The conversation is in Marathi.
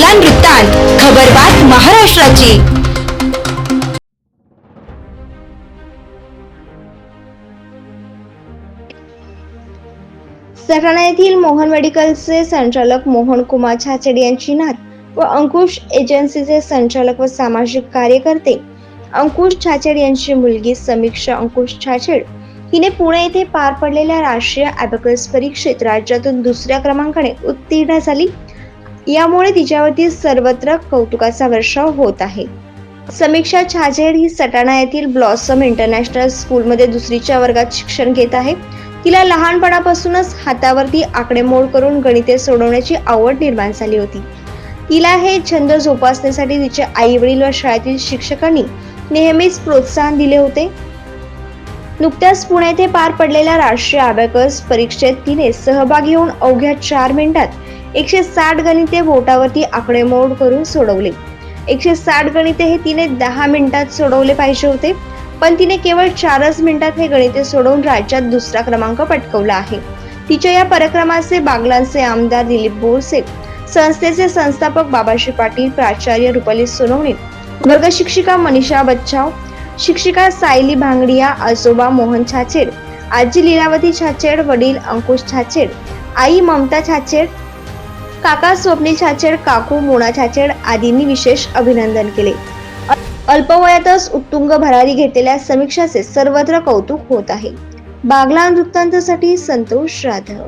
बागला वृत्तांत खबरबात महाराष्ट्राची. सटाणा येथील मोहन मेडिकलचे संचालक मोहन कुमार छाचेड यांची नात व अंकुश एजन्सीचे संचालक व सामाजिक कार्यकर्ते अंकुश छाचेड यांची मुलगी समीक्षा अंकुश छाचेड हिने पुणे येथे पार पडलेल्या राष्ट्रीय अबॅकस परीक्षेत राज्यातून दुसऱ्या क्रमांकाने उत्तीर्ण झाली. यामुळे तिच्यावरती सर्वत्र कौतुकाचा वर्षाव होत आहे. समीक्षा छाजेड ही सटाणा येथील ब्लॉसम इंटरनॅशनल स्कूलमध्ये दुसरीच्या वर्गात शिक्षण घेत आहे. तिला लहानपणापासूनच हातावरती आकडेमोड करून गणिते सोडवण्याची आवड निर्माण झाली होती. तिला हे छंद जोपासण्यासाठी तिचे आई वडील व शाळेतील शिक्षकांनी नेहमीच प्रोत्साहन दिले होते. नुकत्याच पुणे येथे पार पडलेल्या राष्ट्रीय अबॅकस परीक्षेत तिने सहभागी होऊन अवघ्या चार मिनिटात एकशे साठ गणिते बोटावरती आकडेमोड करून सोडवले. एकशे साठ गणिते हे तिने दहा मिनिटात सोडवले पाहिजे होते पण तिने केवळ चारच मिनिटात हे गणिते सोडवून राज्यात दुसरा क्रमांक पटकवला आहे. तिच्या या पराक्रमाचे बागलांचे आमदार दिलीप बोरसे संस्थेचे संस्थापक बाबाशी पाटील प्राचार्य रुपाली सोनवणे वर्ग शिक्षिका मनीषा बच्चाव शिक्षिका सायली भांगडिया आजोबा मोहन छाचेड आजी लीलावती छाचेड वडील अंकुश छाचेड आई ममता छाचेड काका स्वप्नी छाचेड काकू मोना छाचेड आदींनी विशेष अभिनंदन केले. अल्पवयातच उत्तुंग भरारी घेतलेल्या समीक्षाचे सर्वत्र कौतुक होत आहे. बागला वृत्तांतासाठी संतोष जाधव